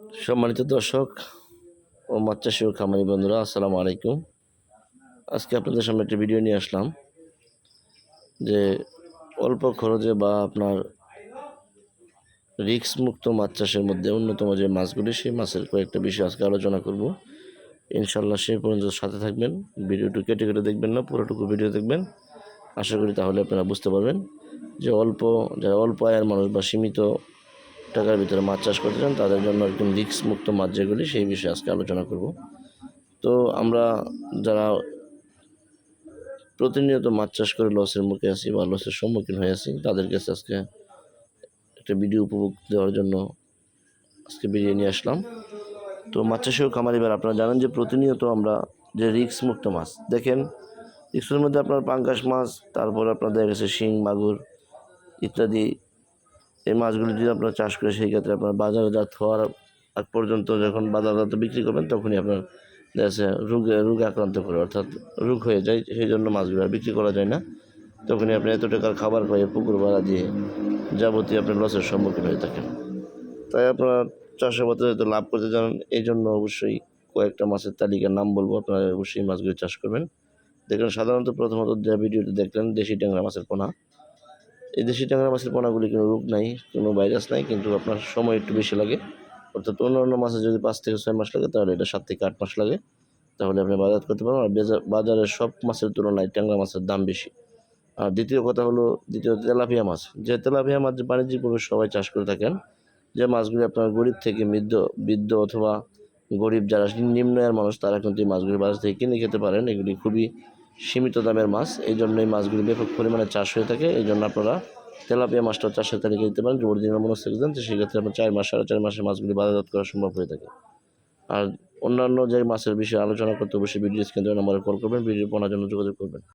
সম্মানিত দর্শক ও মাছ চাষি ও খামারি বন্ধুরা, আসসালামু আলাইকুম। আজকে আপনাদের সামনে একটি ভিডিও নিয়ে আসলাম যে অল্প খরচে বা আপনার রিস্ক মুক্ত মাছ চাষের মধ্যে অন্যতম যে মাছগুলি, সেই মাছের কয়েকটা বিষয় আজকে আলোচনা করব। ইনশাল্লাহ সেই পর্যন্ত সাথে থাকবেন, ভিডিওটু কেটে কেটে দেখবেন না, পুরোটুকু ভিডিও দেখবেন। আশা করি তাহলে আপনারা বুঝতে পারবেন যে অল্প, যারা অল্প আয়ের মানুষ বা সীমিত টাকার ভিতরে মাছ চাষ করতে চান, তাদের জন্য একদম রিস্ক মুক্ত মাছ যেগুলি, সেই বিষয়ে আজকে আলোচনা করব। তো আমরা যারা প্রতিনিয়ত মাছ চাষ করে লসের মুখে আছি বা লসের সম্মুখীন হয়ে আছি, তাদের কাছে আজকে একটা ভিডিও উপভোগ দেওয়ার জন্য আজকে বেরিয়ে নিয়ে আসলাম। তো মাছ চাষেও খামারিবার আপনারা জানেন যে প্রতিনিয়ত আমরা যে রিক্স মুক্ত মাছ, দেখেন রিক্সের মধ্যে আপনার পাঙ্কাশ মাছ, তারপর আপনার দেখা গেছে শিং, মাগুর ইত্যাদি এই মাছগুলি যদি আপনারা চাষ করে সেই ক্ষেত্রে আপনার বাজারজাত হওয়ার আগ পর্যন্ত যখন বাজারজাত বিক্রি করবেন, তখনই আপনার যাচ্ছে রোগে রোগে আক্রান্ত করে, অর্থাৎ রোগ হয়ে যায়, সেই জন্য মাছগুলো আর বিক্রি করা যায় না। তখনই আপনি এত টাকার খাবার খাইয়ে পুকুর ভাড়া দিয়ে যাবতীয় আপনি লসের সম্মুখীন হয়ে থাকেন। তাই আপনারা চাষাবাদে যাতে লাভ করতে জানেন এই জন্য অবশ্যই কয়েকটা মাছের তালিকার নাম বলব, আপনারা অবশ্যই মাছগুলি চাষ করবেন। দেখবেন সাধারণত প্রথমত যে ভিডিওটি দেখলেন, দেশি ট্যাংরা মাছের পোনা। এই দেশি ট্যাংরা মাছের পোনাগুলি কোনো রোগ নাই, কোনো ভাইরাস নাই, কিন্তু আপনার সময় একটু বেশি লাগে। অর্থাৎ অন্য অন্য মাছের যদি পাঁচ থেকে ছয় মাস লাগে, তাহলে এটা সাত থেকে আট মাস লাগে। তাহলে আপনি বাজার করতে পারেন আর বেজা- বাজারে সব মাছের তুলনায় ট্যাংরা মাছের দাম বেশি। আর দ্বিতীয় কথা হলো, দ্বিতীয় তেলাপিয়া মাছ। যে তেলাপিয়া মাছ বাণিজ্যিকভাবে সবাই চাষ করে থাকেন, যে মাছগুলি আপনার গরিব থেকে বৃদ্ধ বৃদ্ধ অথবা গরিব যারা নিম্ন আয়ের মানুষ, তারা কিন্তু এই মাছগুলি বাজার থেকে কিনে খেতে পারেন। এগুলি খুবই সীমিত দামের মাছ। এই জন্য এই মাছগুলি ব্যাপক পরিমাণে চাষ হয়ে থাকে। এই জন্য আপনারা তেলাপিয়া মাছটা চাষের তালিকা দিতে পারেন। যে অরিজিনাল মনস্থ দেন তো সেক্ষেত্রে আপনার চার মাস, সাড়ে চার মাসে মাছগুলি বাজারজাত করা সম্ভব হয়ে থাকে। আর অন্যান্য যে মাছের বিষয়ে আলোচনা করতে অবশ্যই ভিডিও স্ক্রিন নম্বরে কল করবেন। ভিডিও পড়ার জন্য যোগাযোগ করবেন।